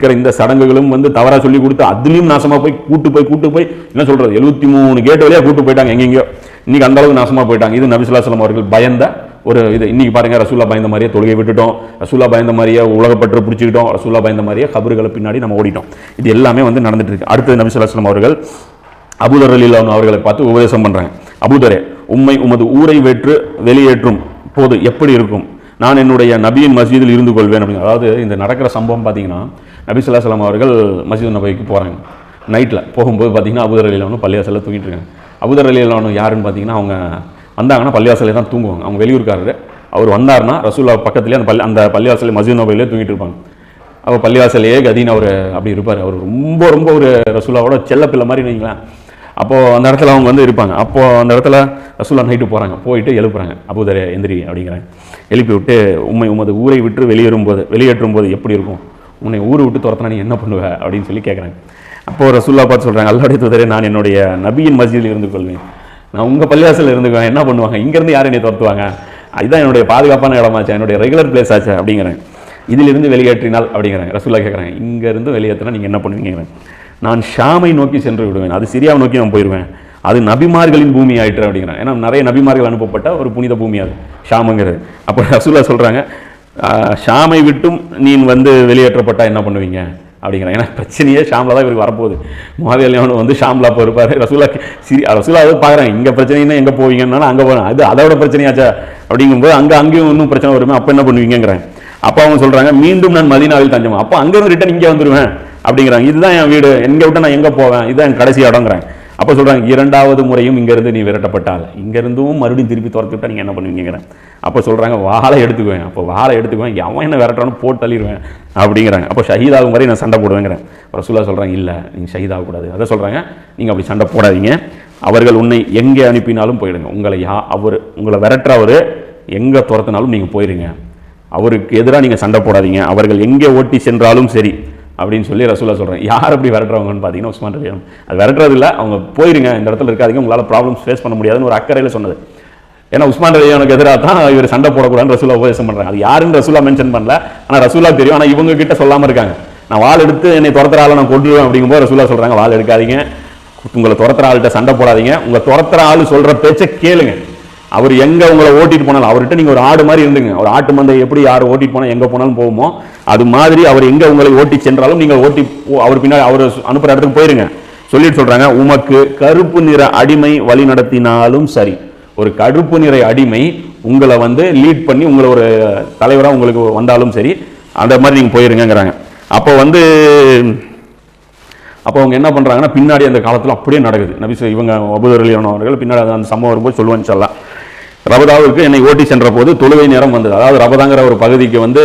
இருக்கிற இந்த சடங்குகளும் வந்து தவறாக சொல்லி கொடுத்து அதுலேயும் நாசமாக போய் கூட்டு போய் கூட்டு போய் என்ன சொல்கிறது எழுபத்தி மூணு கேட் வழியாக கூட்டு போயிட்டாங்க எங்கெங்கயோ. இன்னைக்கு அந்த அளவுக்கு போயிட்டாங்க. இது நபிசுல்லாசலம் அவர்கள் பயந்த ஒரு இது. இன்னைக்கு பாருங்க ரசூல்லா பயந்த மாதிரியே தொழுகை விட்டுட்டோம். ரசூல்லா பயந்த மாதிரியே உலகப்பற்று பிடிச்சிக்கிட்டோம். ரசூல்லா பயந்த மாதிரியே கபறுகளை பின்னாடி நம்ம ஓடிட்டோம். இது எல்லாமே வந்து நடந்துட்டு இருக்கு. அடுத்தது நபிசுல்லாசலம் அவர்கள் அபுதர் அலிலான் அவர்களை பார்த்து உபதேசம் பண்றாங்க. அபுதரே உண்மை உமது ஊரை வெற்று வெளியேற்றும் போது எப்படி இருக்கும்? நான் என்னுடைய நபியின் மசீதில் இருந்து கொள்வேன் அப்படின்னு. அதாவது இந்த நடக்கிற சம்பவம் பார்த்தீங்கன்னா நபிசுல்லா சலாம் அவர்கள் மசிது நபைக்கு போகிறாங்க நைட்டில் போகும்போது பார்த்தீங்கன்னா அபுதர் அலிலானும் பள்ளிவாசலில் தூங்கிட்டு இருக்காங்க. அபுதர் அலிலானு யாருன்னு பார்த்தீங்கன்னா அவங்க வந்தாங்கன்னா பள்ளிவாசலே தான் தூங்குவாங்க. அவங்க வெளியூர்காரரு. அவர் வந்தார்னா ரசூல்லா பக்கத்துலேயே அந்த பள்ளி அந்த பள்ளிவாசல் மஸ்ஜித் நபையிலே தூங்கிட்டு இருப்பாங்க. அவர் பள்ளிவாசலையே கதீன் அவர் அப்படி இருப்பார். அவர் ரொம்ப ரொம்ப ஒரு ரசூலாவோட செல்ல பிள்ளை மாதிரி வைங்களேன். அப்போது அந்த இடத்துல அவங்க வந்து இருப்பாங்க. அப்போது அந்த இடத்துல ரசூலா நைட்டு போகிறாங்க போயிட்டு எழுப்புறாங்க. அபுதர் எந்திரி அப்படிங்கிறாங்க. எழுப்பி விட்டு உண்மை உமது ஊரை விட்டு வெளியேறும் போது வெளியேற்றும் போது எப்படி இருக்கும்? உன்னை ஊரை விட்டு துரத்தினா நீ என்ன பண்ணுவ? அப்படின்னு சொல்லி கேட்குறாங்க அப்போது ரசூல்லா பார்த்து சொல்கிறாங்க அல்லாடைய தூதரே நான் என்னுடைய நபியின் மஸ்ஜிதில் இருந்து கொள்வேன். நான் உங்கள் பள்ளிவாசலில் இருந்துக்குவேன் என்ன பண்ணுவாங்க? இங்கேருந்து யார் என்னை துரத்துவாங்க? அதுதான் என்னுடைய பாதுகாப்பான இடமாச்சு என்னுடைய ரெகுலர் பிளேஸ் ஆச்சு அப்படிங்கிறேன் இதிலிருந்து வெளியேற்றினால் அப்படிங்கிறாங்க. ரசூல்லா கேட்குறாங்க இங்கேருந்து வெளியேற்றினா நீங்கள் என்ன பண்ணுவீங்க? நான் ஷாமை நோக்கி சென்று விடுவேன். அது சிரியாவை நோக்கி நான் போயிடுவேன் அது நபிமார்களின் பூமி ஆயிட்டு அப்படிங்கிறாங்க. ஏன்னா நிறைய நபிமார்கள் அனுப்பப்பட்ட ஒரு புனித பூமி அது ஷாமுங்கிறது. அப்போ ரசூல்லா சொல்கிறாங்க ஷாமை விட்டும் நீ வந்து வெளியேற்றப்பட்டால் என்ன பண்ணுவீங்க? அப்படிங்கிறாங்க. ஏன்னா பிரச்சனையே ஷாம்லா தான் இவருக்கு வரப்போகுது. முகாதியல்யானு வந்து ஷாம்லா அப்போ இருப்பார் ரசூலா சிரி ரசூலா அதை பார்க்குறாங்க இங்கே பிரச்சனைனா எங்கே போவீங்கன்னா அங்கே போகிறேன் அது அதோட பிரச்சனையாச்சா? அப்படிங்கும்போது அங்கே அங்கேயும் இன்னும் பிரச்சனை வருமே அப்போ என்ன பண்ணுவீங்கிறாங்க அப்போ அவங்க சொல்கிறாங்க மீண்டும் நான் மதீனாவில் தஞ்சமா. அப்போ அங்கேருந்து ரிட்டன் இங்கே வந்துடுவேன் அப்படிங்கிறாங்க. இதுதான் என் வீடு. எங்கே விட்டு நான் எங்கே போவேன்? இதுதான் என் கடைசி இடங்கிறாங்க அப்போ சொல்கிறாங்க இரண்டாவது முறையும் இங்கேருந்து நீ விரட்டப்பட்டால். இங்கேருந்தும் மறுபடியும் திருப்பி துரத்து விட்டா நீங்கள் என்ன பண்ணுவீங்கிறேன் அப்போ சொல்கிறாங்க வாழை எடுத்துக்குவேன். அப்போ வாழை எடுத்துக்குவேன். எவன் என்ன விரட்டானு போட்டு தள்ளிடுவேன் அப்படிங்கிறாங்க. அப்போ ஷஹீதாகும் வரை நான் சண்டை போடுவேங்கிறேன் ரசூலா சொல்கிறாங்க இல்லை நீங்கள் ஷஹீதாகக்கூடாது. அதை சொல்கிறாங்க நீங்கள் அப்படி சண்டை போடாதீங்க. அவர்கள் உன்னை எங்கே அனுப்பினாலும் போயிடுங்க. உங்களை யா அவர் உங்களை விரட்டுறவர் எங்கே துரத்தினாலும் நீங்கள் போயிடுங்க அவருக்கு எதிராக நீங்கள் சண்டை போடாதீங்க. அவர்கள் எங்கே ஓட்டி சென்றாலும் சரி அப்படின்னு சொல்லி ரசூலா சொல்கிறேன் யார் அப்படி விரட்டுறவங்கன்னு பார்த்தீங்கன்னா உஸ்மான் ரலியான் அது விரட்டுறது இல்லை அவங்க போயிருங்க இந்த இடத்துல இருக்காதீங்க உங்களால் ப்ராப்ளம்ஸ் ஃபேஸ் பண்ண முடியாதுன்னு ஒரு அக்கறையில் சொன்னது. ஏன்னா உஸ்மான் ரலியானுக்கு எதிராக தான் இவர் சண்டை போடக்கூடாதுன்னு ரசூலா உபதேசம் பண்ணுறாங்க அது யாருன்னு ரசூலா மென்ஷன் பண்ணல ஆனால் ரசூலா தெரியும். ஆனால் இவங்க கிட்ட சொல்லாமல் இருக்காங்க. நான் வாள் எடுத்து என்னை துரத்துற ஆளை நான் கொண்டுருவேன் அப்படிங்கும்போது ரசூலா சொல்கிறாங்க வாள் எடுக்காதீங்க. உங்களை துரத்துற ஆள்கிட்ட சண்டை போடாதீங்க. உங்களை துரத்துற ஆள் சொல்கிற பேச்சை கேளுங்க. அவர் எங்க உங்களை ஓட்டிட்டு போனாலும் அவர்கிட்ட நீங்க ஒரு ஆடு மாதிரி இருந்துங்க. ஒரு ஆட்டு மந்தை எப்படி யார் ஓட்டிட்டு போனா எங்க போனாலும் போவோமோ அது மாதிரி அவர் எங்க உங்களை ஓட்டி சென்றாலும் நீங்கள் ஓட்டி அவர் பின்னாடி அவர் அனுப்புற இடத்துக்கு போயிருங்க. சொல்லிட்டு சொல்றாங்க உமக்கு கருப்பு நிற அடிமை வழி நடத்தினாலும் சரி. ஒரு கருப்பு நிற அடிமை உங்களை வந்து லீட் பண்ணி உங்களை ஒரு தலைவராக உங்களுக்கு வந்தாலும் சரி அந்த மாதிரி நீங்க போயிருங்கிறாங்க அப்போ வந்து அப்போ அவங்க என்ன பண்ணுறாங்கன்னா பின்னாடி அந்த காலத்தில் அப்படியே நடக்குது. நபி இவங்க அபுதரலியான அவர்கள் பின்னாடி அந்த- அந்த சம்பவம் வரும்போது சொல்லுவேன்னு சொல்லலாம். ரபதாவுக்கு என்னை ஓட்டி சென்ற போது தொழுகை நேரம் வந்தது. அதாவது ரபதாங்கிற ஒரு பகுதிக்கு வந்து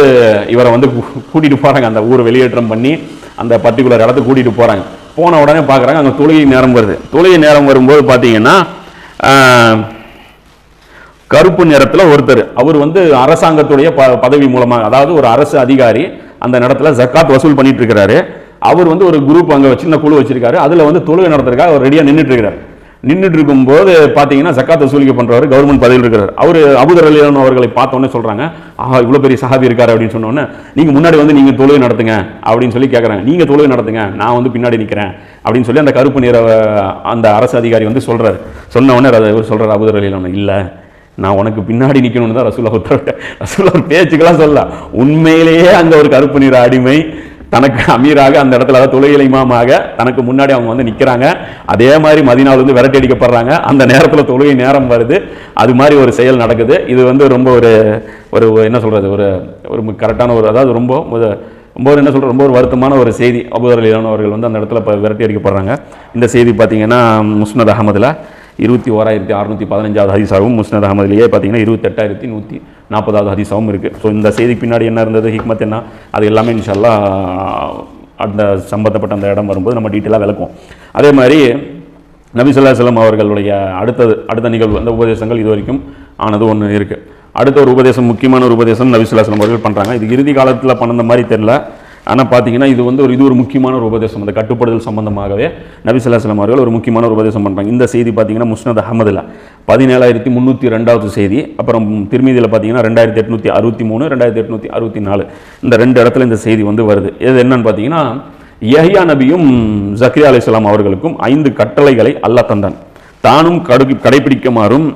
இவரை வந்து கூ- கூட்டிட்டு போகிறாங்க அந்த ஊர் வெளியேற்றம் பண்ணி அந்த பர்டிகுலர் இடத்துக்கு கூட்டிட்டு போகிறாங்க போன உடனே பார்க்குறாங்க அங்கே தொழுகை நேரம் வருது. தொழுகை நேரம் வரும்போது பார்த்தீங்கன்னா கருப்பு நிறத்தில் ஒருத்தர். அவர் வந்து அரசாங்கத்துடைய ப பதவி மூலமாக அதாவது ஒரு அரசு அதிகாரி அந்த இடத்துல ஜக்காத் வசூல் பண்ணிட்டு இருக்கிறாரு. அவர் வந்து ஒரு குரூப் அங்கே சின்ன குழு வச்சிருக்காரு. அதில் வந்து தொழுகை நடத்துறதுக்காக அவர் ரெடியாக நின்றுட்டு இருக்கிறார். நின்றுட்டு இருக்கும்போது பார்த்தீங்கன்னா சக்காத்தை வசூலிக்க பண்ணுறவர் கவர்மெண்ட் பதவியில் இருக்கிறார். அவர் அபுதர் அலியான் அவர்களை பார்த்தோன்னே சொல்கிறாங்க ஆஹா இவ்வளோ பெரிய சஹாபி இருக்கார் அப்படின்னு சொன்னோன்னே நீங்கள் முன்னாடி வந்து நீங்கள் தொழுவை நடத்துங்க அப்படின்னு சொல்லி கேட்குறாங்க நீங்கள் தொழுவை நடத்துங்க நான் வந்து பின்னாடி நிற்கிறேன் அப்படின்னு சொல்லி அந்த கருப்பு நிற அந்த அரசு அதிகாரி வந்து சொல்கிறார் சொன்ன உடனே அவர் சொல்கிறார் அபுதர் அலியான் இல்லை நான் உனக்கு பின்னாடி நிற்கணும்னு தான் ரசூலா உத்தரவிட்டேன் ரசூலா ஒரு பேச்சுக்கெல்லாம் சொல்லலாம். உண்மையிலேயே அங்கே ஒரு கருப்பு நிற அடிமை தனக்கு அமீராக அந்த இடத்துல அதாவது தொழுகை இமாமாக தனக்கு முன்னாடி அவங்க வந்து நிற்கிறாங்க அதே மாதிரி மதினாவில் வந்து விரட்டி அடிக்கப்படுறாங்க. அந்த நேரத்தில் தொழுகை நேரம் வருது. அது மாதிரி ஒரு செயல் நடக்குது. இது வந்து ரொம்ப ஒரு ஒரு என்ன சொல்கிறது ஒரு ஒரு கரெக்டான ஒரு அதாவது ரொம்ப ரொம்ப ஒரு என்ன சொல்கிற ரொம்ப ஒரு வருத்தமான ஒரு செய்தி. அபுதர் அலிலான் அவர்கள் வந்து அந்த இடத்துல இப்போ விரட்டி அடிக்கப்படுறாங்க. இந்த செய்தி பார்த்தீங்கன்னா முஸ்னத் அகமதில். இருபத்தி ஓராயிரத்தி அறுநூற்றி பதினஞ்சாவது ஹதீஸாகவும் முஸ்னத் அகமதுலேயே பார்த்தீங்கன்னா இருபத்தெட்டாயிரத்தி நூற்றி நாற்பதாவது ஹதீஸாகவும் இருக்குது ஸோ இந்த செய்திக்கு பின்னாடி என்ன இருந்தது ஹிக்மத் என்ன? அது எல்லாமே இன்ஷல்லா அந்த சம்பந்தப்பட்ட அந்த இடம் வரும்போது நம்ம டீட்டெயிலாக விளக்குவோம். அதே மாதிரி நபி ஸல்லல்லாஹு அவர்களுடைய அடுத்தது அடுத்த நிகழ்வு அந்த உபதேசங்கள் இது வரைக்கும் ஆனது ஒன்று இருக்குது அடுத்த ஒரு உபதேசம் முக்கியமான ஒரு உபதேசம் நபி ஸல்லல்லாஹு அவர்கள் பண்ணுறாங்க இது இறுதி காலத்தில் பண்ண மாதிரி தெரில ஆனால் பார்த்தீங்கன்னா இது வந்து ஒரு இது ஒரு முக்கியமான ஒரு உபதேசம். அந்த கட்டுப்படுதல் சம்பந்தமாகவே நபி அவர்கள் ஒரு முக்கியமான ஒரு உபதேசம் பண்ணுறாங்க இந்த செய்தி பார்த்தீங்கன்னா முஸ்னத் அஹமதுல பதினேழாயிரத்தி முந்நூற்றி ரெண்டாவது செய்தி அப்புறம் திருமீதியில் பார்த்தீங்கன்னா ரெண்டாயிரத்தி எட்நூற்றி அறுபத்தி மூணு ரெண்டாயிரத்தி எட்நூற்றி அறுபத்தி நாலு. இந்த ரெண்டு இடத்துல இந்த செய்தி வந்து வருது. இது என்னன்னு பார்த்தீங்கன்னா யஹியா நபியும் ஜக்ரியா அலிஸ்லாம் அவர்களுக்கும் ஐந்து கட்டளைகளை அல்லாஹ் தந்தான். தானும் கடு கடைபிடிக்குமாறும்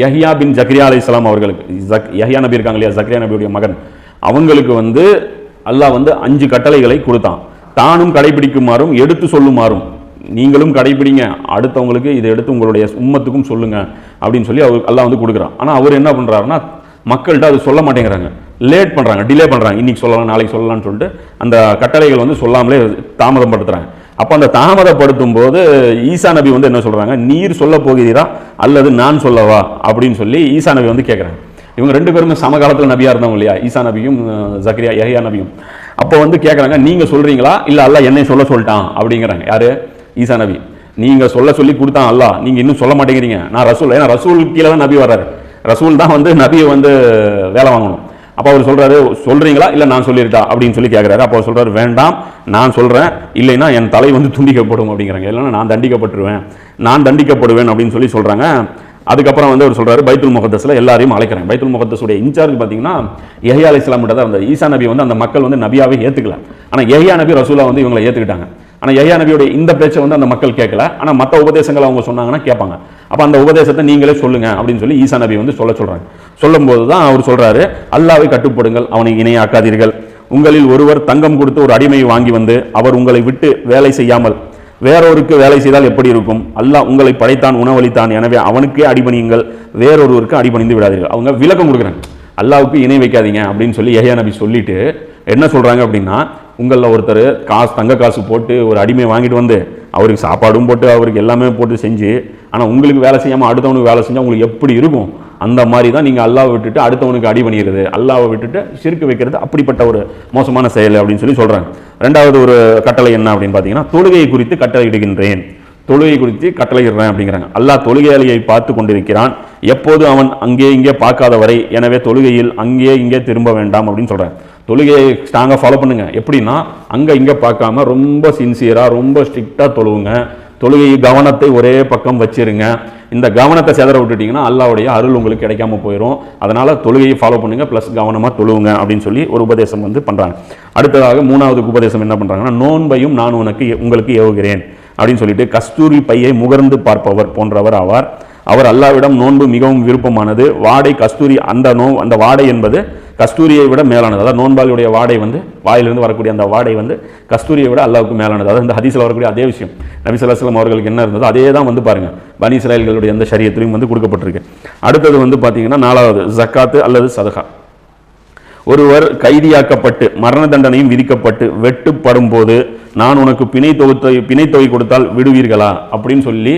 யஹியா பின் ஜக்ரியா அலைஹிஸ்ஸலாம் அவர்களுக்கு ஜக் நபி இருக்காங்க இல்லையா? ஜக்ரியா நபியுடைய மகன். அவங்களுக்கு வந்து அல்லாஹ் வந்து அஞ்சு கட்டளைகளை கொடுத்தான். தானும் கடைபிடிக்குமாறும் எடுத்து சொல்லுமாறும். நீங்களும் கடைபிடிங்க. அடுத்தவங்களுக்கு இதை எடுத்து உங்களுடைய உம்மத்துக்கும் சொல்லுங்க அப்படின்னு சொல்லி அவர் எல்லாம் வந்து கொடுக்குறான். ஆனால் அவர் என்ன பண்ணுறாருன்னா மக்கள்கிட்ட அது சொல்ல மாட்டேங்கிறாங்க. லேட் பண்ணுறாங்க டிலே பண்ணுறாங்க இன்றைக்கி சொல்லலாம் நாளைக்கு சொல்லலாம்னு சொல்லிட்டு அந்த கட்டளைகள் வந்து சொல்லாமலே தாமதப்படுத்துகிறாங்க அப்போ அந்த தாமதப்படுத்தும் போது ஈசா நபி வந்து என்ன சொல்கிறாங்க நீர் சொல்ல போகிறீரா அல்லது நான் சொல்லவா? அப்படின்னு சொல்லி ஈசா நபி வந்து கேட்குறாங்க இவங்க ரெண்டு பேருமே சமகாலத்தில் நபியாக இருந்தவங்க இல்லையா? ஈசா நபியும் ஜக்ரியா யஹியா நபியும். அப்போ வந்து கேட்குறாங்க நீங்கள் சொல்கிறீங்களா இல்லை அல்ல என்னை சொல்ல சொல்லிட்டான்? அப்படிங்கிறாங்க. யார்? ஈசா நபி. நீங்கள் சொல்ல சொல்லி கொடுத்தான் அல்ல. நீங்கள் இன்னும் சொல்ல மாட்டேங்கிறீங்க. நான் ரசூல் ஏன்னா ரசூல் கீழே தான் நபி வர்றாரு. ரசூல் தான் வந்து நபியை வந்து வேலை வாங்கணும். அப்போ அவர் சொல்கிறாரு சொல்கிறீங்களா இல்லை நான் சொல்லியிருக்கா அப்படின்னு சொல்லி கேட்குறாரு அப்போ அவர் வேண்டாம். நான் சொல்கிறேன் இல்லைன்னா என் தலை வந்து துண்டிக்கப்படும். அப்படிங்கிறாங்க. இல்லைன்னா நான் தண்டிக்கப்பட்டுருவேன். நான் தண்டிக்கப்படுவேன். அப்படின்னு சொல்லி சொல்கிறாங்க அதுக்கப்புறம் வந்து அவர் சொல்கிறார் பைத்துல் முகத்தஸில் எல்லாரையும் அழைக்கிறேன். பைத்துல் முகத்தஸுடைய இன்சார்ஜ் பார்த்தீங்கன்னா எஹியா அலி இஸ்லாம்கிட்ட தான் அந்த ஈசா நபி வந்து அந்த மக்கள் வந்து நபியாவே ஏற்றுக்கல ஆனால் எஹியா நபி ரசூலா வந்து இவங்களை ஏற்றுக்கிட்டாங்க ஆனால் எஹியா நபியோட இந்த பேச்சை வந்து அந்த மக்கள் கேட்கல. ஆனால் மற்ற உபதேசங்களை அவங்க சொன்னாங்கன்னா கேட்பாங்க. அப்போ அந்த உபதேசத்தை நீங்களே சொல்லுங்க அப்படின்னு சொல்லி ஈசா நபி வந்து சொல்ல சொல்கிறாங்க சொல்லும்போது தான் அவர் சொல்கிறாரு அல்லாவை கட்டுப்படுங்கள் அவனை இணையாக்காதீர்கள். உங்களில் ஒருவர் தங்கம் கொடுத்து ஒரு அடிமையை வாங்கி வந்து அவர் உங்களை விட்டு வேலை செய்யாமல் வேறொருக்கு வேலை செய்தால் எப்படி இருக்கும்? அல்லாஹ் உங்களை படைத்தான் உணவளித்தான். எனவே அவனுக்கே அடிபணியுங்கள். வேறொருவருக்கு அடிபணிந்து விடாதீர்கள். அவங்க விளக்கம் கொடுக்குறாங்க அல்லாவுக்கு இணை வைக்காதீங்க அப்படின்னு சொல்லி ஏஹியா நபி சொல்லிட்டு என்ன சொல்கிறாங்க அப்படின்னா உங்களில் ஒருத்தர் காசு தங்க காசு போட்டு ஒரு அடிமை வாங்கிட்டு வந்து அவருக்கு சாப்பாடும் போட்டு அவருக்கு எல்லாமே போட்டு செஞ்சு ஆனால் உங்களுக்கு வேலை செய்யாமல் அடுத்தவனுக்கு வேலை செஞ்சால் உங்களுக்கு எப்படி இருக்கும்? அந்த மாதிரி தான் நீங்கள் அல்லாவை விட்டுட்டு அடுத்தவனுக்கு அடி பண்ணிடுறது. அல்லாவை விட்டுட்டு சிறுக்கு வைக்கிறது அப்படிப்பட்ட ஒரு மோசமான செயல் அப்படின்னு சொல்லி சொல்கிறாங்க ரெண்டாவது ஒரு கட்டளை என்ன அப்படின்னு பார்த்தீங்கன்னா தொழுகையை குறித்து கட்டளையிடுகின்றேன். தொழுகை குறித்து கட்டளையிடுறேன் அப்படிங்கிறாங்க. அல்லாஹ் தொழுகையாளியை பார்த்து கொண்டிருக்கிறான். எப்போது அவன் அங்கே இங்கே பார்க்காத வரை எனவே தொழுகையில் அங்கே இங்கே திரும்ப வேண்டாம் அப்படின்னு சொல்கிறேன் தொழுகையை ஸ்ட்ராங்காக ஃபாலோ பண்ணுங்கள் எப்படின்னா அங்கே இங்கே பார்க்காம ரொம்ப சின்சியராக ரொம்ப ஸ்ட்ரிக்டாக தொழுவுங்க. தொழுகை கவனத்தை ஒரே பக்கம் வச்சிருங்க. இந்த கவனத்தை செதற விட்டுட்டிங்கன்னா அல்லாவுடைய அருள் உங்களுக்கு கிடைக்காம போயிடும் அதனால் தொழுகையை ஃபாலோ பண்ணுங்கள் ப்ளஸ் கவனமாக தொழுவுங்க அப்படின்னு சொல்லி ஒரு உபதேசம் வந்து பண்ணுறாங்க அடுத்ததாக மூணாவது உபதேசம் என்ன பண்ணுறாங்கன்னா நோன்பையும் நான் உனக்கு உங்களுக்கு ஏவுகிறேன் அப்படின்னு சொல்லிட்டு கஸ்தூரி பையை முகர்ந்து பார்ப்பவர் போன்றவர் ஆவார். அவர் அல்லாவிடம் நோன்பு மிகவும் விருப்பமானது. வாடை கஸ்தூரி அந்த நோ அந்த வாடை என்பது கஸ்தூரியை விட மேலானது. அதாவது நோன்பாளியுடைய வாடை வந்து வாயிலிருந்து வரக்கூடிய அந்த வாடை வந்து கஸ்தூரியை விட அல்லாவுக்கு மேலானது. அதாவது இந்த ஹதீஸில் வரக்கூடிய அதே விஷயம். நபி அவர்களுக்கு என்ன இருந்ததோ அதே தான் வந்து பாருங்கள் பனி இஸ்ராயல்களுடைய அந்த சரியத்திலையும் வந்து கொடுக்கப்பட்டிருக்கு. அடுத்தது வந்து பார்த்தீங்கன்னா நாலாவது ஜக்காத்து அல்லது சதகா. ஒருவர் கைதியாக்கப்பட்டு மரண தண்டனையும் விதிக்கப்பட்டு வெட்டுப்படும் போது நான் உனக்கு பிணை தொகுத்தை பிணை தொகை கொடுத்தால் விடுவீர்களா? அப்படின்னு சொல்லி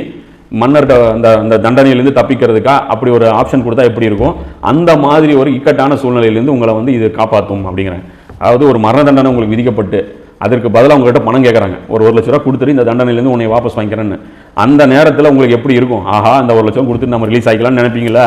மன்னர்கிட்ட அந்த அந்த தண்டனையிலேருந்து தப்பிக்கிறதுக்கா அப்படி ஒரு ஆப்ஷன் கொடுத்தா எப்படி இருக்கும்? அந்த மாதிரி ஒரு இக்கட்டான சூழ்நிலையிலேருந்து உங்களை வந்து இது காப்பாற்றும் அப்படிங்கிறாங்க அதாவது ஒரு மரண தண்டனை உங்களுக்கு விதிக்கப்பட்டு அதற்கு பதிலாக உங்கள்கிட்ட பணம் கேட்குறாங்க ஒரு ஒரு லட்ச ரூபா கொடுத்துட்டு இந்த தண்டனையிலேருந்து உன்னை வாபஸ் வாங்கிக்கிறேன்னு. அந்த நேரத்தில் உங்களுக்கு எப்படி இருக்கும்? ஆஹா அந்த ஒரு லட்சம் கொடுத்துட்டு நம்ம ரிலீஸ் ஆகிக்கலாம்னு நினைப்பீங்களா?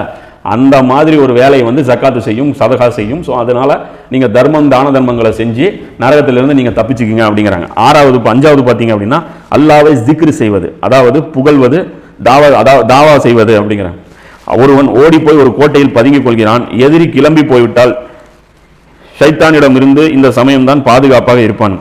அந்த மாதிரி ஒரு வேலையை வந்து ஜக்காத்து செய்யும் சதகா செய்யும். ஸோ அதனால் நீங்கள் தர்மம் தான தர்மங்களை செஞ்சு நரகத்திலிருந்து நீங்கள் தப்பிச்சுக்கிங்க அப்படிங்கிறாங்க. ஆறாவது இப்ப அஞ்சாவது பார்த்தீங்க அப்படின்னா அல்லாவை ஜிக்ரு செய்வது. அதாவது புகழ்வது தாவா அதாவது தாவா செய்வது அப்படிங்கிறாங்க ஒருவன் ஓடி போய் ஒரு கோட்டையில் பதுங்கிக் கொள்கிறான். எதிரி கிளம்பி போய்விட்டால் ஷைத்தானிடம் இருந்து இந்த சமயம்தான் பாதுகாப்பாக இருப்பான்.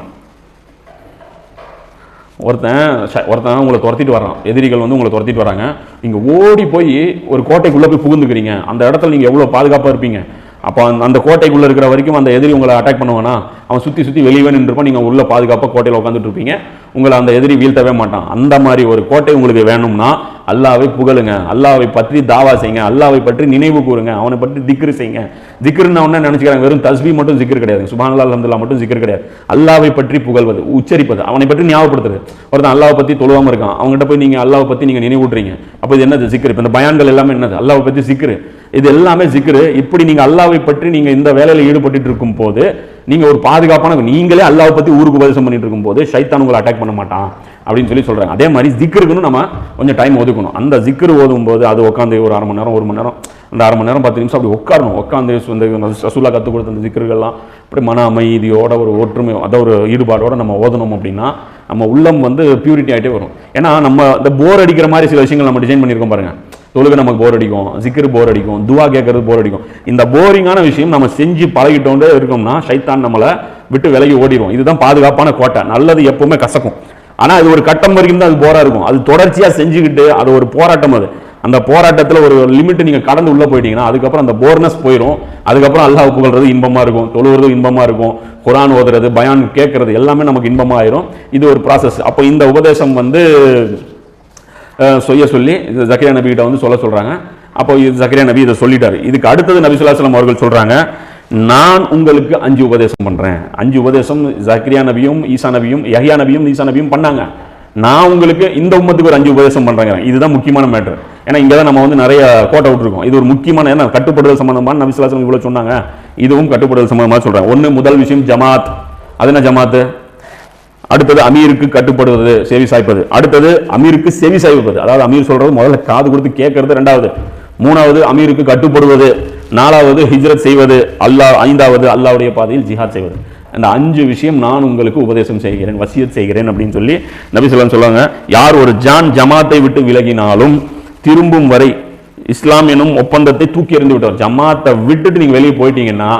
ஒருத்தன் ச- ஒருத்தன் உங்களை துரத்திட்டு வரான் எதிரிகள் வந்து உங்களை துரத்திட்டு வராங்க நீங்கள் ஓடி போய் ஒரு கோட்டைக்குள்ளே போய் புகுந்துக்கிறீங்க. அந்த இடத்துல நீங்கள் எவ்வளோ பாதுகாப்பாக இருப்பீங்க? அப்போ அந்த- அந்த இருக்கிற வரைக்கும் அந்த எதிரி உங்களை அட்டாக் பண்ணுவானா? அவன் சுற்றி சுற்றி வெளியே நின்றுப்பான். நீங்கள் உள்ள பாதுகாப்பாக கோட்டையில் உட்காந்துட்டு இருப்பீங்க. உங்களை அந்த எதிரி வீழ்த்தவே மாட்டான். அந்த மாதிரி ஒரு கோட்டை உங்களுக்கு வேணும்னா அல்லாவை புகழுங்க. அல்லாவை பற்றி தாவா செய்யுங்க. அல்லாவை பற்றி நினைவு கூறுங்க. அவனை பற்றி திக்ரு செய்யுங்க. திக்ருன்னு அவன நினைச்சுக்கிறாங்க வெறும் தஸ்பி மட்டும் ஜிக்ரு கிடையாது. சுபானல்லா அலமதுல்லா மட்டும் ஜிக்ரு கிடையாது. அல்லாவை பற்றி புகழ்வது உச்சரிப்பது அவனை பற்றி ஞாபகப்படுத்துறது. ஒருத்தன் அல்லாவை பற்றி தொழுவாமல் இருக்கான். அவங்ககிட்ட போய் நீங்கள் அல்லாவை பற்றி நீங்கள் நினைவூட்டுறீங்க. அப்போ இது என்னது ஜிக்ரு இப்போ இந்த பயான்கள் எல்லாமே என்னது? அல்லாவை பற்றி ஜிக்ரு இது எல்லாமே ஜிக்ரு இப்படி நீங்கள் அல்லாவை பற்றி நீங்கள் இந்த வேலையில் ஈடுபட்டு இருக்கும் போது நீங்கள் ஒரு பாதுகாப்பான நீங்களே அல்லாவை பற்றி ஊருக்கு உபதேசம் பண்ணிட்டு இருக்கும்போது சைத்தான் உங்களை அட்டாக் பண்ண மாட்டான் அப்படின்னு சொல்லி சொல்கிறாங்க அதே மாதிரி ஜிக்கருக்குன்னு நம்ம கொஞ்சம் டைம் ஒதுக்கணும். அந்த ஜிக்கர் ஓதும் போது அது உட்காந்து ஒரு அரை மணி நேரம் ஒரு மணி நேரம் அந்த அரை மணி நேரம் பத்து நிமிஷம் அப்படி உட்காரணும். உட்காந்து இந்த ரசூலா கற்றுக் கொடுத்த அந்த ஜிக்கர்கள்லாம் அப்படி மன அமைதியோட ஒரு ஒற்றுமை அதை ஒரு ஈடுபாடோட நம்ம ஓதணும் அப்படின்னா நம்ம உள்ளம் வந்து பியூரிட்டி ஆகிட்டே வரும். ஏன்னா நம்ம இந்த போர் அடிக்கிற மாதிரி சில விஷயங்கள் நம்ம டிசைன் பண்ணியிருக்கோம் பாருங்கள் தொழுகை நமக்கு போர் அடிக்கும் ஜிக்கர் போர் அடிக்கும் துவா கேட்கறது போர் அடிக்கும். இந்த போரிங்கான விஷயம் நம்ம செஞ்சு பழகிட்டோண்டே இருக்கோம்னா சைத்தான் நம்மளை விட்டு விலகி ஓடிடும் இதுதான் பாதுகாப்பான கோட்டை. நல்லது எப்பவுமே கசக்கும். ஆனால் அது ஒரு கட்டம் வரைக்கும் தான் அது போராக இருக்கும். அது தொடர்ச்சியாக செஞ்சுக்கிட்டு அது ஒரு போராட்டம் அது. அந்த போராட்டத்தில் ஒரு லிமிட் நீங்கள் கடந்து உள்ளே போயிட்டீங்கன்னா அதுக்கப்புறம் அந்த போர்னஸ் போயிடும் அதுக்கப்புறம் அல்லாஹ் புகழ்றது இன்பமாக இருக்கும். தொழுவுறது இன்பமாக இருக்கும். குரான் ஓதுறது பயான் கேட்கறது எல்லாமே நமக்கு இன்பமாயிரும். இது ஒரு ப்ராசஸ் அப்போ இந்த உபதேசம் வந்து செய்ய சொல்லி இது ஜக்கரியா நபி கிட்ட வந்து சொல்ல சொல்கிறாங்க அப்போ இது ஜக்கரியா நபி இதை சொல்லிட்டார். இதுக்கு அடுத்தது நபி சுல்லாஸ்லாம் அவர்கள் சொல்கிறாங்க நான் உங்களுக்கு அஞ்சு உபதேசம் பண்ணுறேன் அஞ்சு உபதேசம் ஜக்கரியா நபியும் ஈசா நபியும் யஹியா நபியும் ஈசா நபியும் பண்ணாங்க. நான் உங்களுக்கு இந்த உம்மத்துக்கு ஒரு அஞ்சு உபதேசம் பண்ணுறேங்க இதுதான் முக்கியமான மேட்டர் ஏன்னா இங்கே தான் நம்ம வந்து நிறைய கோட்டை விட்டுருக்கோம். இது ஒரு முக்கியமான ஏன்னா கட்டுப்படுதல் சம்பந்தமான நபி இவ்வளோ சொன்னாங்க. இதுவும் கட்டுப்படுதல் சம்பந்தமாக சொல்கிறேன் ஒன்று முதல் விஷயம் ஜமாத். அது என்ன ஜமாத்து? அடுத்தது அமீருக்கு கட்டுப்படுவது செவி சாய்ப்பது அடுத்தது அமீருக்கு செவி சாய்ப்பது அதாவது அமீர் சொல்றது முதல்ல காது கொடுத்து கேட்கறது ரெண்டாவது. மூணாவது அமீருக்கு கட்டுப்படுவது. நாலாவது ஹிஜ்ரத் செய்வது. அல்லாஹ் ஐந்தாவது அல்லாவுடைய பாதையில் ஜிஹாத் செய்வது. அந்த அஞ்சு விஷயம் நான் உங்களுக்கு உபதேசம் செய்கிறேன் வசியத் செய்கிறேன் அப்படின்னு சொல்லி நபி சொல்லுவாங்க யார் ஒரு ஜான் ஜமாத்தை விட்டு விலகினாலும் திரும்பும் வரை இஸ்லாம் எனும் ஒப்பந்தத்தை தூக்கி எறிந்து விட்டார் ஜமாத்தை விட்டுட்டு நீங்கள் வெளியே போயிட்டீங்கன்னா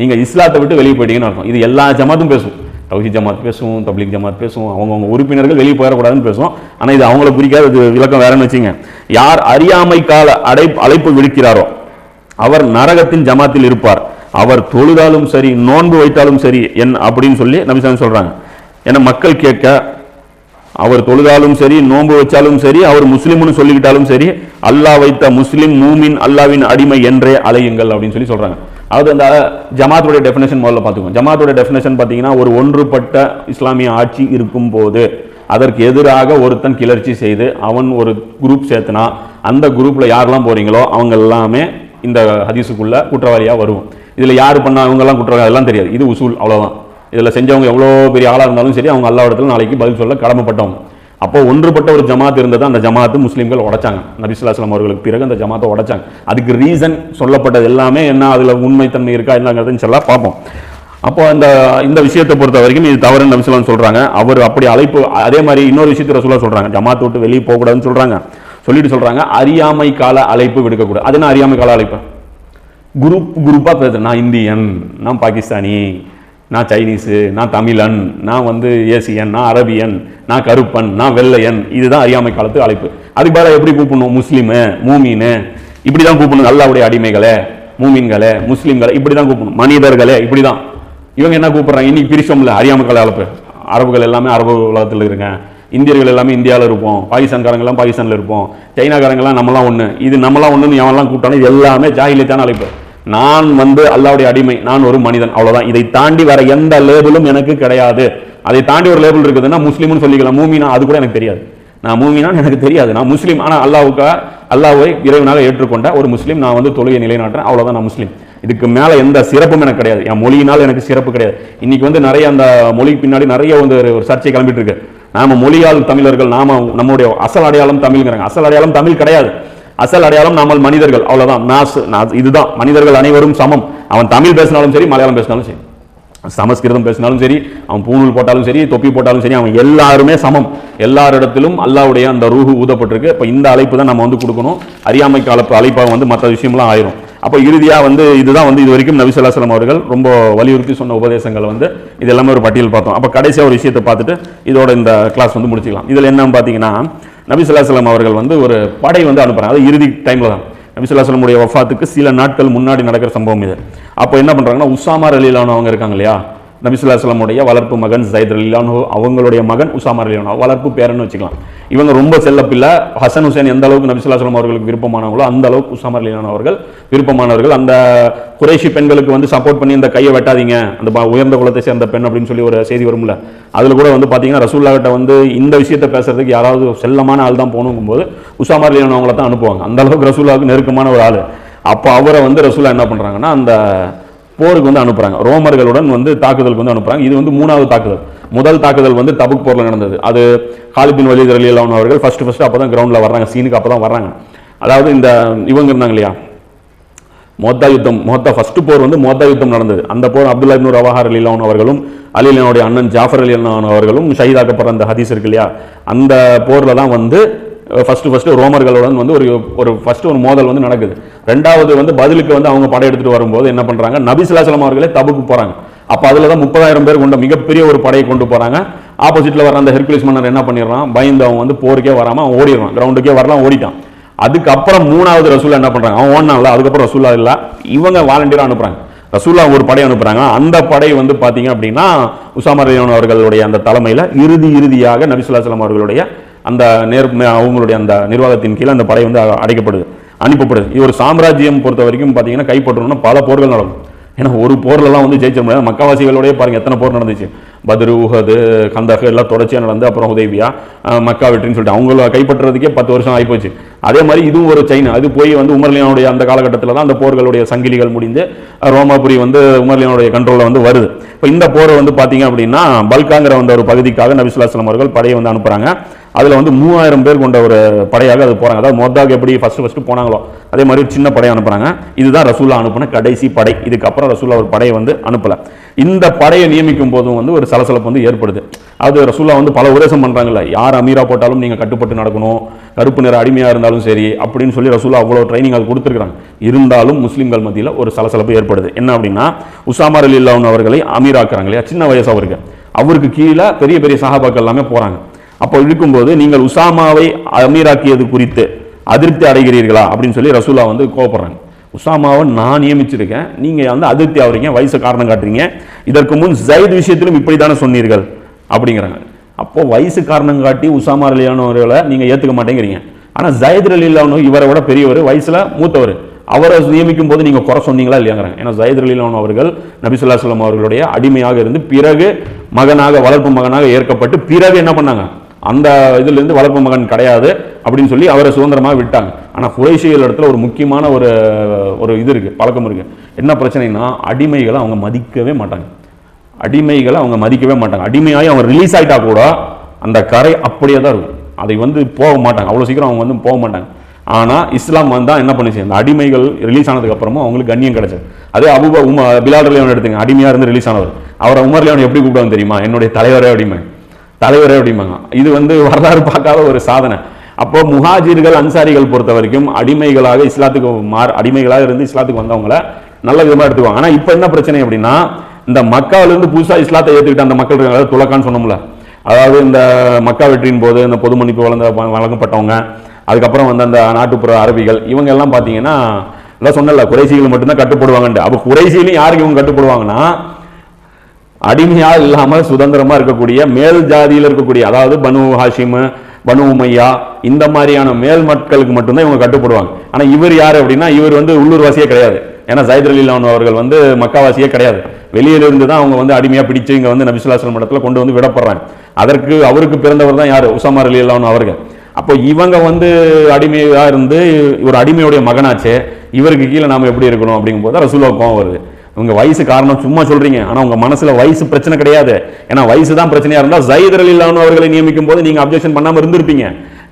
நீங்கள் இஸ்லாத்தை விட்டு வெளியே போயிட்டீங்கன்னு அர்த்தம். இது எல்லா ஜமாத்தும் பேசும். தௌஹி ஜமாத் பேசுவோம் தப்ளிக் ஜமாத் பேசும் அவங்கவுங்க உறுப்பினர்கள் வெளியே போயிடக்கூடாதுன்னு பேசுவோம். ஆனால் இது அவங்கள குறிக்காத இது விளக்கம் வேறன்னு வச்சுங்க யார் அறியாமை கால அடை அழைப்பு விடுக்கிறாரோ அவர் நரகத்தின் ஜமாத்தில் இருப்பார். அவர் தொழுதாலும் சரி நோன்பு வைத்தாலும் சரி என் அப்படின்னு சொல்லி நபிசாமி சொல்கிறாங்க ஏன்னா மக்கள் கேட்க அவர் தொழுதாலும் சரி நோன்பு வச்சாலும் சரி அவர் முஸ்லீம்னு சொல்லிக்கிட்டாலும் சரி அல்லாஹ் வைத்த முஸ்லீம் மூமின் அல்லாவின் அடிமை என்றே அலையுங்கள் அப்படின்னு சொல்லி சொல்கிறாங்க அதாவது அந்த ஜமாத்துடைய டெஃபினேஷன் முதல்ல பார்த்துக்கோம் ஜமாத்தோட டெஃபினேஷன் பார்த்தீங்கன்னா ஒரு ஒன்றுபட்ட இஸ்லாமிய ஆட்சி இருக்கும் போது அதற்கு எதிராக ஒருத்தன் கிளர்ச்சி செய்து அவன் ஒரு குரூப் சேர்த்துனா அந்த குரூப்பில் யாரெல்லாம் போறீங்களோ அவங்க எல்லாமே இந்த ஹதீஸுக்குள்ளே குற்றவாளியாக வருவோம். இதில் யார் பண்ணா அவங்கெல்லாம் குற்றவாளி எல்லாம் தெரியாது. இது உசூல் அவ்வளோதான் இதில் செஞ்சவங்க எவ்வளோ பெரிய ஆளாக இருந்தாலும் சரி அவங்க அல்லா இடத்துல நாளைக்கு பதில் சொல்ல கடமைப்பட்டவங்க. அப்போ ஒன்றுபட்ட ஒரு ஜமாத் இருந்தது அந்த ஜமாத்து முஸ்லீம்கள் உடைச்சாங்க. நபிசுல்லாஸ்லாம் அவர்களுக்கு பிறகு அந்த ஜமாத்தை உடைச்சாங்க. அதுக்கு ரீசன் சொல்லப்பட்டது எல்லாமே என்ன அதில் உண்மைத்தன்மை இருக்கா என்னங்கிறதுன்னு சொல்ல பார்ப்போம். அப்போ அந்த இந்த விஷயத்தை பொறுத்த வரைக்கும் இது தவறுன்னு நபிசுலாம் சொல்கிறாங்க அவர் அப்படி அழைப்பு அதே மாதிரி இன்னொரு விஷயத்தை ரசூலா சொல்கிறாங்க ஜமாத்து விட்டு வெளியே போகக்கூடாதுன்னு சொல்கிறாங்க சொல்லிட்டு சொல்கிறாங்க அறியாமை கால அழைப்பு விடுக்கக்கூடாது. அது என்ன அறியாமை கால அழைப்பு? குரூப் குரூப்பாக பேசுகிறேன் நான் இந்தியன் நான் பாகிஸ்தானி. நான் சைனீஸு நான் தமிழன் நான் வந்து ஏசியன் நான் அரபியன் நான் கருப்பன் நான் வெள்ளையன். இதுதான் அறியாமை காலத்து அழைப்பு. அதுக்கு பதிலா எப்படி கூப்பிடணும்? முஸ்லீமு மூமீனு. இப்படி தான் கூப்பிடணும். அல்லாவுடைய அடிமைகளை மூமீன்களை முஸ்லீம்களை இப்படி தான் கூப்பிடணும். மனிதர்களே இப்படி தான் இவங்க என்ன கூப்பிட்றாங்க? இன்னைக்கு பிரிச்சோம்ல அறியாமை கால அழைப்பு. அரபுகள் எல்லாமே அரபு உலகத்தில் இருங்க. இந்தியர்கள் எல்லாமே இந்தியாவில் இருப்போம். பாகிஸ்தான்காரங்கெல்லாம் பாகிஸ்தானில் இருப்போம். சைனாக்காரங்கெல்லாம் நம்மலாம் ஒன்று இது நம்மலாம் ஒன்றுன்னு எவன்லாம் கூப்பிட்டாலும் எல்லாமே ஜாகிலியத்தான அழைப்பு. நான் வந்து அல்லாவுடைய அடிமை நான் ஒரு மனிதன் அவ்வளவுதான். இதை தாண்டி வேற எந்த லேபிளும் எனக்கு கிடையாது. அதை தாண்டி ஒரு லேபிள் இருக்குதுன்னா முஸ்லீம்னு சொல்லிக்கலாம் மூமினா அது கூட எனக்கு தெரியாது. நான் மூமினான்னு எனக்கு தெரியாது. நான் முஸ்லீம். ஆனால் அல்லாவுக்கு அல்லாவை இறைவனாக ஏற்றுக்கொண்ட ஒரு முஸ்லீம் நான் வந்து தொழுகை நிலைநாட்டுறேன். அவ்வளோதான் நான் முஸ்லீம். இதுக்கு மேலே எந்த சிறப்பும் எனக்கு கிடையாது. என் மொழியினால் எனக்கு சிறப்பு கிடையாது. இன்னைக்கு வந்து நிறைய அந்த மொழிக்கு பின்னாடி நிறைய வந்து ஒரு சர்ச்சை கிளம்பிட்டு இருக்கு. நாம மொழியால் தமிழர்கள் நாம நம்முடைய அசல் அடையாளம் தமிழ்ங்கிறாங்க. அசல் அடையாளம் தமிழ் கிடையாது. அசல் அடையாளம் நாமல் மனிதர்கள். அவ்வளவுதான். நாசு நாஸ் இதுதான். மனிதர்கள் அனைவரும் சமம். அவன் தமிழ் பேசினாலும் சரி மலையாளம் பேசினாலும் சரி. சமஸ்கிருதம் பேசினாலும் சரி அவன் பூணூல் போட்டாலும் சரி தொப்பி போட்டாலும் சரி அவன் எல்லாருமே சமம். எல்லாரிடத்திலும் அல்லாவுடைய அந்த ரூஹு ஊதப்பட்டிருக்கு. இப்போ இந்த அழைப்பு தான் நம்ம வந்து கொடுக்கணும். அறியாமை காலப்பு அழைப்பாக வந்து மற்ற விஷயம்லாம் ஆயிரும். அப்போ இறுதியாக வந்து இதுதான் வந்து இது வரைக்கும் நபிசுல்லாஸ்லாம் அவர்கள் ரொம்ப வலியுறுத்தி சொன்ன உபதேசங்கள் வந்து இது எல்லாமே ஒரு பட்டியல் பார்த்தோம். அப்போ கடைசியாக ஒரு விஷயத்தை பார்த்துட்டு இதோட இந்த கிளாஸ் வந்து முடிச்சுக்கலாம். இதில் என்னன்னு பார்த்தீங்கன்னா நபிசுல்லாஸ்லாம் அவர்கள் வந்து ஒரு படை வந்து அனுப்புகிறாங்க அது இறுதி டைமில் தான். நபிசுல்லாஸ்லமுடைய வஃபாத்துக்கு சில நாட்கள் முன்னாடி நடக்கிற சம்பவம் இது. அப்போ என்ன பண்ணுறாங்கன்னா உசாமா ரலீலானு அவங்க இருக்காங்க இல்லையா? நபிசுல்லாஸ்லமுடைய வளர்ப்பு மகன் ஜைத் அலிலானோ அவங்களுடைய மகன் உசாமா அலிலானோ வளர்ப்பு பேரன்னு வச்சுக்கலாம். இவங்க ரொம்ப செல்லப்பில்லை. ஹசன் ஹுசேன் எந்த அளவுக்கு நபிசுல்லாஸ்லாம் அவர்களுக்கு விருப்பமானவங்களோ அந்த அளவுக்கு உசாமா ரலீலானு அவர்கள் விருப்பமானவர்கள். அந்த குறைஷி பெண்களுக்கு வந்து சப்போர்ட் பண்ணி இந்த கையை வெட்டாதீங்க. அந்த உயர்ந்த குலத்தை சேர்ந்த பெண் அப்படின்னு சொல்லி ஒரு செய்தி வரும்ல. அதில் கூட வந்து பார்த்தீங்கன்னா ரசூல்லா கிட்ட வந்து இந்த விஷயத்தை பேசுறதுக்கு யாராவது செல்லமான ஆள் தான் போகணுங்கும்போது உசாமா ரலீலானு அவங்கள தான் அனுப்புவாங்க. அந்த அளவுக்கு ரசூல்லாவுக்கு நெருக்கமான ஒரு ஆள். அப்போ அவரை வந்து ரசூலா என்ன பண்ணுறாங்கன்னா அந்த போருக்கு வந்து அனுப்புறாங்க. ரோமர்களுடன் வந்து தாக்குதலுக்கு வந்து அனுப்புறாங்க. இது வந்து மூணாவது தாக்குதல். முதல் தாக்குதல் வந்து தபுக் போரில் நடந்தது. அது காலிபின் அலி அலியல்லான் அவர்கள் ஃபர்ஸ்ட் ஃபர்ஸ்ட் அப்பதான் கிரவுண்டில் வர்றாங்க. சீனுக்கு அப்பதான் வர்றாங்க. அதாவது இந்த இவங்க இருந்தாங்க இல்லையா? மொத்தா யுத்தம் மொத்தா ஃபர்ஸ்ட் போர் வந்து மொத்தா யுத்தம் நடந்தது. அந்த போர் அப்துல்லா இப்னு அலி அலிலான் அவர்களும் அலிலானுடைய அண்ணன் ஜாஃபர் அலிலான் அவர்களும் ஷஹீதாக்கப்படுற அந்த ஹதீஸ் இருக்கு இல்லையா? அந்த போரில் தான் வந்து ஃபஸ்ட்டு ஃபஸ்ட்டு ரோமர்களுடன் வந்து ஒரு ஒரு ஃபஸ்ட்டு ஒரு மோதல் வந்து நடக்குது. ரெண்டாவது வந்து பதிலுக்கு வந்து அவங்க படை எடுத்துகிட்டு வரும்போது என்ன பண்ணுறாங்க நபிசுல்லாசலம் அவர்களே தபுக்கு போகிறாங்க அப்போ அதில் தான் முப்பதாயிரம் பேர் கொண்ட மிகப்பெரிய ஒரு படையை கொண்டு போகிறாங்க ஆப்போசிட்டில் வர அந்த ஹெர்குலிஸ் மன்னர் என்ன பண்ணிடுறான்? பயந்து அவன் வந்து போருக்கே வராமல் அவன் ஓடிடுறான். கிரவுண்டுக்கே வரலாம் ஓடிட்டான். அதுக்கப்புறம் மூணாவது ரசூலா என்ன பண்ணுறாங்க அவன் ஓடினான்ல அதுக்கப்புறம் ரசூலா இல்லை. இவங்க வாலண்டியராக அனுப்புறாங்க. ரசூல்லா ஒரு படை அனுப்புறாங்க. அந்த படை வந்து பார்த்தீங்க அப்படின்னா உசாமா அவர்களுடைய அந்த தலைமையில் இறுதி இறுதியாக நபிசுல்லாசலம் அவர்களுடைய அந்த நேர் அவங்களுடைய அந்த நிர்வாகத்தின் கீழே அந்த படை வந்து அடைக்கப்படுது அனுப்பப்படுது. இது ஒரு சாம்ராஜ்யம் பொறுத்த வரைக்கும் பார்த்தீங்கன்னா கைப்பற்றணும்னா பல போர்கள் நடக்கும். ஏன்னா ஒரு போர்லலாம் வந்து ஜெயிச்சிட முடியாது. மக்காவாசிகளோடய பாருங்கள் எத்தனை போர் நடந்துச்சு. பத்ரு உஹது கந்தக எல்லாம் தொடர்ச்சியாக நடந்து அப்புறம் உதவியா மக்கா வெற்றின்னு சொல்லிட்டு அவங்கள கைப்பற்றுறதுக்கே பத்து வருஷம் ஆகிப்போச்சு. அதே மாதிரி இதுவும் ஒரு சைனா. அது போய் வந்து உமர்லியானுடைய அந்த காலகட்டத்தில் தான் அந்த போர்களுடைய சங்கிலிகள் முடிந்து ரோமாபுரி வந்து உமர்லியானுடைய கண்ட்ரோலில் வந்து வருது. இப்போ இந்த போரை வந்து பார்த்தீங்க அப்படின்னா பல்காங்கிற அந்த ஒரு பகுதிக்காக நபிசுல்லாஸ்லாம் அவர்கள் படையை வந்து அனுப்புகிறாங்க அதில் வந்து மூவாயிரம் பேர் கொண்ட ஒரு படையாக அது போகிறாங்க அதாவது மொத்தாக எப்படி ஃபஸ்ட்டு ஃபஸ்ட்டு போனாங்களோ அதே மாதிரி ஒரு சின்ன படையை அனுப்புகிறாங்க இதுதான் ரசூலா அனுப்பின கடைசி படை. இதுக்கப்புறம் ரசூலா ஒரு படையை வந்து அனுப்பலை. இந்த படையை நியமிக்கும் போதும் வந்து ஒரு சலசலப்பு வந்து ஏற்படுது. அது ரசூலா வந்து பல உபதேசம் பண்ணுறாங்கல்ல யார் அமீரா போட்டாலும் நீங்கள் கட்டுப்பட்டு நடக்கணும் கருப்பு நிற அடிமையாக இருந்தாலும் சரி அப்படின்னு சொல்லி ரசூலா அவ்வளோ ட்ரைனிங் அது கொடுத்துருக்காங்க இருந்தாலும் முஸ்லீம்கள் மத்தியில் ஒரு சலசலப்பு ஏற்படுது. என்ன அப்படின்னா உசாமர் அலி இல்லாமல் அவர்களை அமீராக்குறாங்க இல்லையா? சின்ன வயசு அவருக்கு. அவருக்கு கீழே பெரிய பெரிய சகாபாக்கள் எல்லாமே போகிறாங்க அப்போ இருக்கும்போது நீங்கள் உசாமாவை அமீராக்கியது குறித்து அதிருப்தி அடைகிறீர்களா அப்படின்னு சொல்லி ரசூலா வந்து கோபப்படுறாங்க. உசாமாவை நான் நியமிச்சிருக்கேன். நீங்கள் வந்து அதிருப்தி ஆகுறீங்க வயசு காரணம் காட்டுறீங்க. இதற்கு முன் ஜைத் விஷயத்திலும் இப்படி தானே சொன்னீர்கள் அப்படிங்கிறாங்க. அப்போது வயசு காரணம் காட்டி உசாமா அலியானவர்களை நீங்கள் ஏற்றுக்க மாட்டேங்கிறீங்க. ஆனால் ஜயத் அலிலானு இவரை விட பெரியவர் வயசில் மூத்தவர். அவரை நியமிக்கும் போது நீங்கள் குறை சொன்னீங்களா இல்லையாங்கிறாங்க. ஏன்னா ஜயத் அலிலான் அவர்கள் நபிசுல்லா சொல்லம் அவர்களுடைய அடிமையாக இருந்து பிறகு மகனாக வளர்ப்பு மகனாக ஏற்கப்பட்டு பிறகு என்ன பண்ணாங்க? அந்த இதுலேருந்து வளர்ப்பு மகன் கிடையாது அப்படின்னு சொல்லி அவரை சுதந்திரமாக விட்டாங்க. ஆனால் குறைஷிகள் இடத்துல ஒரு முக்கியமான ஒரு ஒரு இது இருக்குது பழக்கம் இருக்குது என்ன பிரச்சனைனா அடிமைகளை அவங்க மதிக்கவே மாட்டாங்க. அடிமைகளை அவங்க மதிக்கவே மாட்டாங்க. அடிமையாகி அவங்க ரிலீஸ் ஆயிட்டா கூட அந்த கரை அப்படியே தான் இருக்கும். அதை வந்து போக மாட்டாங்க. அவ்வளோ சீக்கிரம் அவங்க வந்து போக மாட்டாங்க. ஆனால் இஸ்லாம் வந்தால் என்ன பண்ணுச்சு? அந்த அடிமைகள் ரிலீஸ் ஆனதுக்கப்புறமும் அவங்களுக்கு கண்ணியம் கிடைச்சது. அதே அபுபா உமா பிலால் லியோன் எடுத்துங்க அடிமையாக இருந்து ரிலீஸ் ஆனவர். அவரை உமர் லியோன் எப்படி கூப்பிடுவாங்க தெரியுமா? என்னுடைய தலைவரே அடிமை தலைவரே அப்படிம்பாங்க. இது வந்து வரலாறு பார்க்காத ஒரு சாதனை. அப்போ முஹாஜிர்கள் அன்சாரிகள் பொறுத்த வரைக்கும் அடிமைகளாக இஸ்லாத்துக்கு மாறு அடிமைகளாக இருந்து இஸ்லாத்துக்கு வந்தவங்கள நல்ல விதமாக எடுத்துக்குவாங்க. ஆனால் இப்போ என்ன பிரச்சனை அப்படின்னா இந்த மக்காவிலிருந்து புதுசாக இஸ்லாத்தை ஏற்றுக்கிட்ட அந்த மக்கள் இருக்காங்க, அதாவது துலக்கான்னு சொன்னோம்ல. அதாவது இந்த மக்கா வெற்றியின் போது இந்த பொது மன்னிப்பு வளர்ந்த வழங்கப்பட்டவங்க அதுக்கப்புறம் வந்து அந்த நாட்டுப்புற அரபிகள் இவங்க எல்லாம் பார்த்தீங்கன்னா எல்லாம் சொன்னல குறைசிகள் மட்டும்தான் கட்டுப்படுவாங்கன்ட்டு. அப்போ குறைசியிலும் யாருக்கு இவங்க கட்டுப்படுவாங்கன்னா அடிமையா இல்லாமல் சுதந்திரமா இருக்கக்கூடிய மேல் ஜாதியில் இருக்கக்கூடிய அதாவது பனு ஹாஷிம் பனு உமையா இந்த மாதிரியான மேல் மக்களுக்கு மட்டும்தான் இவங்க கட்டுப்படுவாங்க. ஆனால் இவர் யார் அப்படின்னா இவர் வந்து உள்ளூர் வாசியே கிடையாது. ஏன்னா ஜைத் அலிலான் அவர்கள் வந்து மக்காவாசியே கிடையாது. வெளியில இருந்து தான் அவங்க வந்து அடிமையாக பிடிச்சு இங்கே வந்து நபிசுல்லாஸ்லம் இடத்துல கொண்டு வந்து விடப்படுறாங்க. அதற்கு அவருக்கு பிறந்தவர் தான் யாரு? உசாமார் அலிலான் அவர்கள். அப்போ இவங்க வந்து அடிமையாக இருந்து ஒரு அடிமையுடைய மகனாச்சே இவருக்கு கீழே நாம் எப்படி இருக்கணும் அப்படிங்கும்போது ரசூலா கோவம் வருது. உங்க வயசு காரணம் சும்மா சொல்றீங்க. ஆனா உங்க மனசுல வயசு பிரச்சனை கிடையாது. ஏன்னா வயசு தான் பிரச்சனையா இருந்தா ஜயிதர் அலிலானு அவர்களை நியமிக்கும் போது நீங்க அப்ஜெக்ஷன் பண்ணாம இருந்திருப்பீங்க.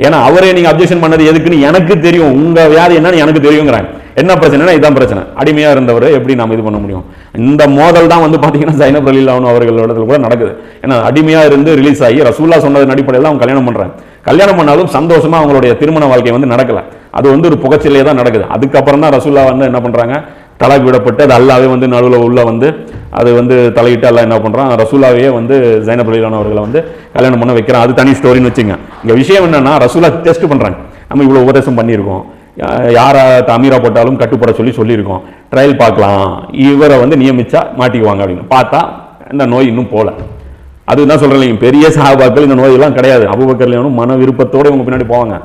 ஏன்னா அவரே நீங்க அப்ஜெக்ஷன் பண்ணது எதுக்குன்னு எனக்கு தெரியும். உங்க வியாதி என்னன்னு எனக்கு தெரியுங்கிறாங்க என்ன பிரச்சனைனா இதான் பிரச்சனை. அடிமையா இருந்தவர் எப்படி நம்ம இது பண்ண முடியும்? இந்த மோதல் தான் வந்து பாத்தீங்கன்னா ஜைனப் அலிலானு அவர்களோட கூட நடக்குது. ஏன்னா அடிமையா இருந்து ரிலீஸ் ஆகி ரசூல்லா சொன்னதன் அடிப்படையில் அவங்க கல்யாணம் பண்றாங்க. கல்யாணம் பண்ணாலும் சந்தோஷமா அவங்களுடைய திருமண வாழ்க்கை வந்து நடக்கல. அது வந்து ஒரு புகச்சிலே தான் நடக்குது. அதுக்கப்புறம் தான் ரசூல்லா வந்து என்ன பண்றாங்க? தலாக் விடப்பட்டு அது அல்லாவே வந்து நடுவில் உள்ள வந்து அது வந்து தலையிட்டு எல்லாம் என்ன பண்ணுறான் ரசூலாவே வந்து ஜைனப் அலிலான அவர்களை வந்து கல்யாணம் பண்ண வைக்கிறான். அது தனி ஸ்டோரின்னு வச்சுங்க. இங்கே விஷயம் என்னன்னா ரசூலா டெஸ்ட் பண்ணுறாங்க நம்ம இவ்வளோ உபதேசம் பண்ணியிருக்கோம். யாரை அமீரா போட்டாலும் கட்டுப்பட சொல்லி சொல்லியிருக்கோம். ட்ரையல் பார்க்கலாம். இவரை வந்து நியமிச்சா மாட்டிக்குவாங்க அப்படின்னு. பார்த்தா இந்த நோய் இன்னும் போல. அதுதான் சொல்கிறேன் பெரிய சாபாக்கள் இந்த நோயெல்லாம் கிடையாது. அபுபக்கர்லையும் மன விருப்பத்தோடு இவங்க பின்னாடி போவாங்க.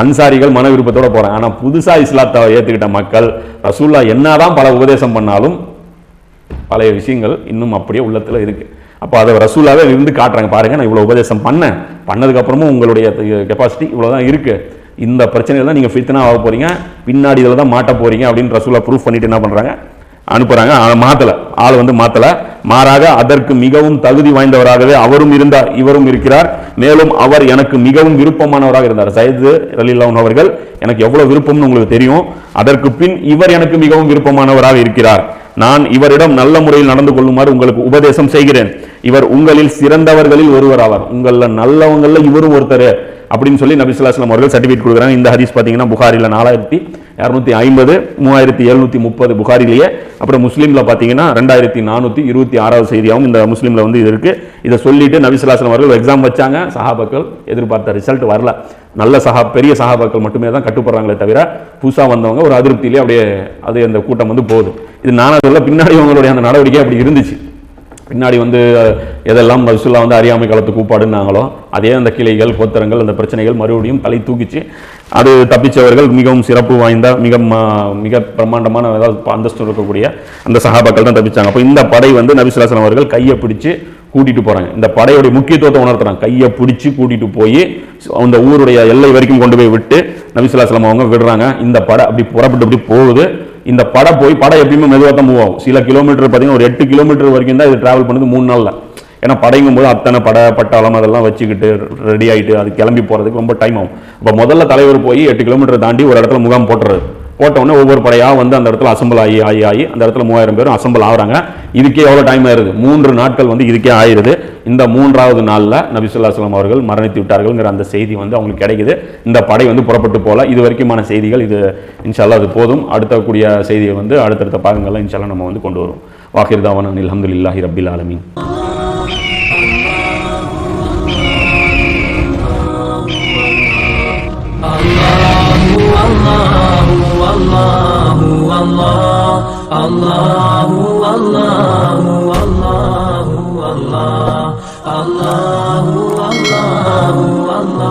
அன்சாரிகள் மன விருப்பத்தோட போறாங்க. ஆனா புதுசா இஸ்லாத்தை ஏத்துக்கிட்ட மக்கள் ரசூல்லா என்னதான் பல உபதேசம் பண்ணாலும் பழைய விஷயங்கள் இன்னும் அப்படியே உள்ளத்துல இருக்கு. அப்போ அதை ரசூலாவே இருந்து காட்டுறாங்க. பாருங்க நான் இவ்வளவு உபதேசம் பண்ணேன். பண்ணதுக்கப்புறமும் உங்களுடைய கெப்பாசிட்டி இவ்வளவுதான் இருக்கு. இந்த பிரச்சனையில தான் நீங்க ஃபித்னா ஆக போறீங்க. பின்னாடி இதில் தான் மாட்ட போறீங்க அப்படின்னு ரசூலா ப்ரூஃப் பண்ணிட்டு என்ன பண்றாங்க? அனுப்புறாங்க. ஆனா ஆள் வந்து மாத்தல. மாறாக அதற்கு மிகவும் தகுதி வாய்ந்தவராகவே அவரும் இருந்தார் இவரும் இருக்கிறார். மேலும் அவர் எனக்கு மிகவும் விருப்பமானவராக இருந்தார். சையது ரலில்லாஹு அவர்கள் எனக்கு எவ்வளவு விருப்பம்னு உங்களுக்கு தெரியும். அதற்கு பின் இவர் எனக்கு மிகவும் விருப்பமானவராக இருக்கிறார். நான் இவரிடம் நல்ல முறையில் நடந்து கொள்ளுமாறு உங்களுக்கு உபதேசம் செய்கிறேன். இவர் உங்களில் சிறந்தவர்களில் ஒருவர் ஆவார். உங்களில் நல்லவங்களில் இவரும் ஒருத்தர் அப்படின்னு சொல்லி நபிசுல்லாஸ்லாம் அவர்கள் சர்டிஃபிகேட் கொடுக்குறாங்க. இந்த ஹரிஸ் பார்த்தீங்கன்னா புகாரில் நாலாயிரத்தி இரநூத்தி ஐம்பது மூவாயிரத்தி எழுநூத்தி முப்பது புகாரிலேயே. அப்புறம் முஸ்லீமில் பார்த்தீங்கன்னா ரெண்டாயிரத்தி நானூற்றி இருபத்தி ஆறாவது செய்தியாகவும் இந்த முஸ்லீமில் வந்து இது இருக்குது இதை சொல்லிட்டு நபி அவர்கள் எக்ஸாம் வச்சாங்க. சஹாபாக்கள் எதிர்பார்த்த ரிசல்ட் வரல. நல்ல சஹா பெரிய சஹாபாக்கள் மட்டுமே தான் கட்டுப்படுறாங்களே தவிர புதுசாக வந்தவங்க ஒரு அதிருப்தியிலே அப்படியே அது அந்த கூட்டம் வந்து போகுது. இது நானாக சொல்ல பின்னாடி அவங்களுடைய அந்த நடவடிக்கை அப்படி இருந்துச்சு. பின்னாடி வந்து எதெல்லாம் ரசுல்லா வந்து அறியாமை காலத்து கூப்பாடுனாங்களோ அதே அந்த கிளைகள் கோத்தரங்கள் அந்த பிரச்சனைகள் மறுபடியும் தலை தூக்கிச்சு. அது தப்பிச்சவர்கள் மிகவும் சிறப்பு வாய்ந்த மிக மிக பிரம்மாண்டமான ஏதாவது அந்தஸ்து இருக்கக்கூடிய அந்த சகாபாக்கள் தான் தப்பிச்சாங்க. அப்போ இந்த படை வந்து நபிசுலாசன் அவர்கள் கையை பிடிச்சு கூட்டிட்டு போறாங்க. இந்த படையுடைய முக்கியத்துவத்தை உணர்த்துறாங்க. கையை பிடிச்சி கூட்டிட்டு போய் அந்த ஊருடைய எல்லை வரைக்கும் கொண்டு போய் விட்டு நபிசுல்லாஸ்லாம் அவங்க விடுறாங்க. இந்த படை அப்படி புறப்பட்டு அப்படி போகுது. இந்த படை போய் படை எப்பயுமே மெதுவாக தான் மூவ் ஆகும். சில கிலோமீட்டர் பார்த்தீங்கன்னா ஒரு எட்டு கிலோமீட்டர் வரைக்கும் தான் இது டிராவல் பண்ணுது மூணு நாளில். ஏன்னா படைங்கும் போது அத்தனை படை பட்டாளம் அதெல்லாம் வச்சுக்கிட்டு ரெடி ஆகிட்டு அது கிளம்பி போகிறதுக்கு ரொம்ப டைம் ஆகும். இப்போ முதல்ல தலைவர் போய் எட்டு கிலோமீட்டர் தாண்டி ஒரு இடத்துல முகாம் போட்டுறது போட்ட உடனே ஒவ்வொரு படையாக வந்து அந்த இடத்துல அசம்பிள் ஆகி ஆகி ஆகி அந்த இடத்துல மூவாயிரம் பேரும் அசம்பிள் ஆகிறாங்க. இதுக்கே எவ்வளோ டைம் ஆயிருது? மூன்று நாட்கள் வந்து இதுக்கே ஆயிருது. இந்த மூன்றாவது நாள்ல நபிசுல்லாஸ்லாம் அவர்கள் மரணித்து விட்டார்கள்ங்கிற அந்த செய்தி வந்து அவங்களுக்கு கிடைக்குது. இந்த படை வந்து புறப்பட்டு போகல. இது வரைக்குமான செய்திகள் இது இன்ஷால்லா அது போதும். அடுத்த கூடிய செய்தியை வந்து அடுத்தடுத்த பாகங்கள்லாம் இன்ஷால்லா நம்ம வந்து கொண்டு வரும் வாஹிர் Allahu Allahu Allahu Allah. Allahu Allahu Allah.